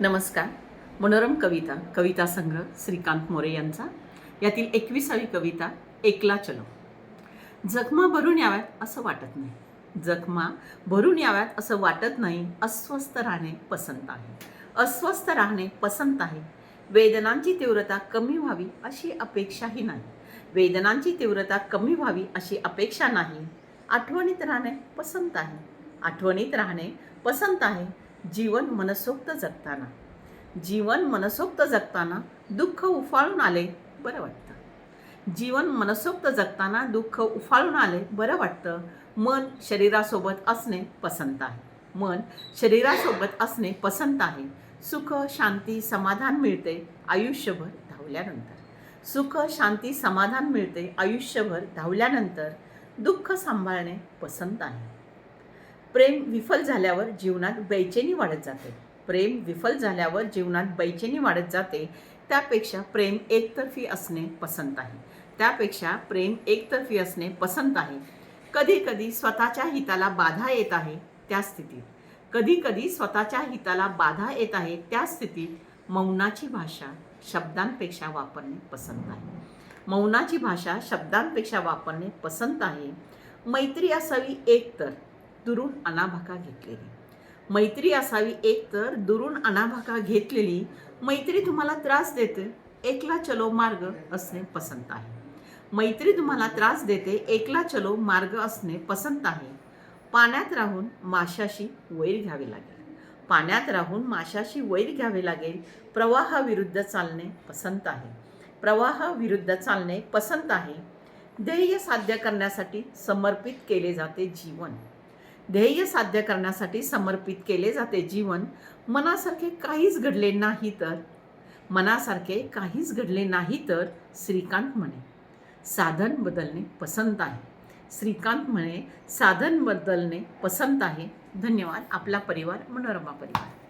नमस्कार. मनोरम कविता कविता संग्रह श्रीकांत मोरे यांचा. यातील एकविसावी कविता एकला चलो. जखमा भरून याव्यात असं वाटत नाही. जखमा भरून याव्यात असं वाटत नाही. अस्वस्थ राहणे पसंत आहे. अस्वस्थ राहणे पसंत आहे. वेदनांची तीव्रता कमी व्हावी अशी अपेक्षाही नाही. वेदनांची तीव्रता कमी व्हावी अशी अपेक्षा नाही. आठवणीत राहणे पसंत आहे. आठवणीत राहणे पसंत आहे. जीवन मनसोक्त जगताना. जीवन मनसोक्त जगताना दुःख उफाळून आले बरं वाटतं. जीवन मनसोक्त जगताना दुःख उफाळून आले बरं वाटतं. मन शरीरासोबत असणे पसंत आहे. मन शरीरासोबत असणे पसंत आहे. सुख शांती समाधान मिळते आयुष्यभर धावल्यानंतर. सुख शांती समाधान मिळते आयुष्यभर धावल्यानंतर. दुःख सांभाळणे पसंत आहे. प्रेम विफल झाल्यावर जीवनात बेचैनी वाढत जाते. प्रेम विफल झाल्यावर जीवनात बैचेनी वाढत जाते. त्यापेक्षा प्रेम एकतर्फी असणे पसंत आहे. त्यापेक्षा प्रेम एकतर्फी असणे पसंत आहे. कधीकधी स्वतःच्या हिताला बाधा येत आहे त्या स्थितीत. कधीकधी स्वतःच्या हिताला बाधा येत आहे त्या स्थितीत मौनाची भाषा शब्दांपेक्षा वापरणे पसंत आहे. मौनाची भाषा शब्दांपेक्षा वापरणे पसंत आहे. मैत्री असावी एक तर. दुरून अनाभाका घेतलेली. मैत्री असावी एक तर दुरून अनाभाका घेतलेली मैत्री तुम्हाला त्रास देते एकला चलो मार्ग असणे पसंत आहे. मैत्री तुम्हाला त्रास देते एकला चलो मार्ग असणे पसंत आहे. पाण्यात राहून माशाशी वैर घ्यावे लागेल. पाण्यात राहून माशाशी वैर घ्यावे लागेल प्रवाहाविरुद्ध चालणे पसंत आहे. प्रवाहाविरुद्ध चालणे पसंत आहे. ध्येय साध्य करण्यासाठी समर्पित केले जाते जीवन. ध्येय साध्य करण्यासाठी समर्पित केले जाते जीवन. मनासारखे काहीच घडले नाही तर. मनासारखे काहीच घडले नाही तर श्रीकांत म्हणे साधन बदलणे पसंत आहे. श्रीकांत म्हणे साधन बदलणे पसंत आहे. धन्यवाद. आपला परिवार मनोरमा परिवार.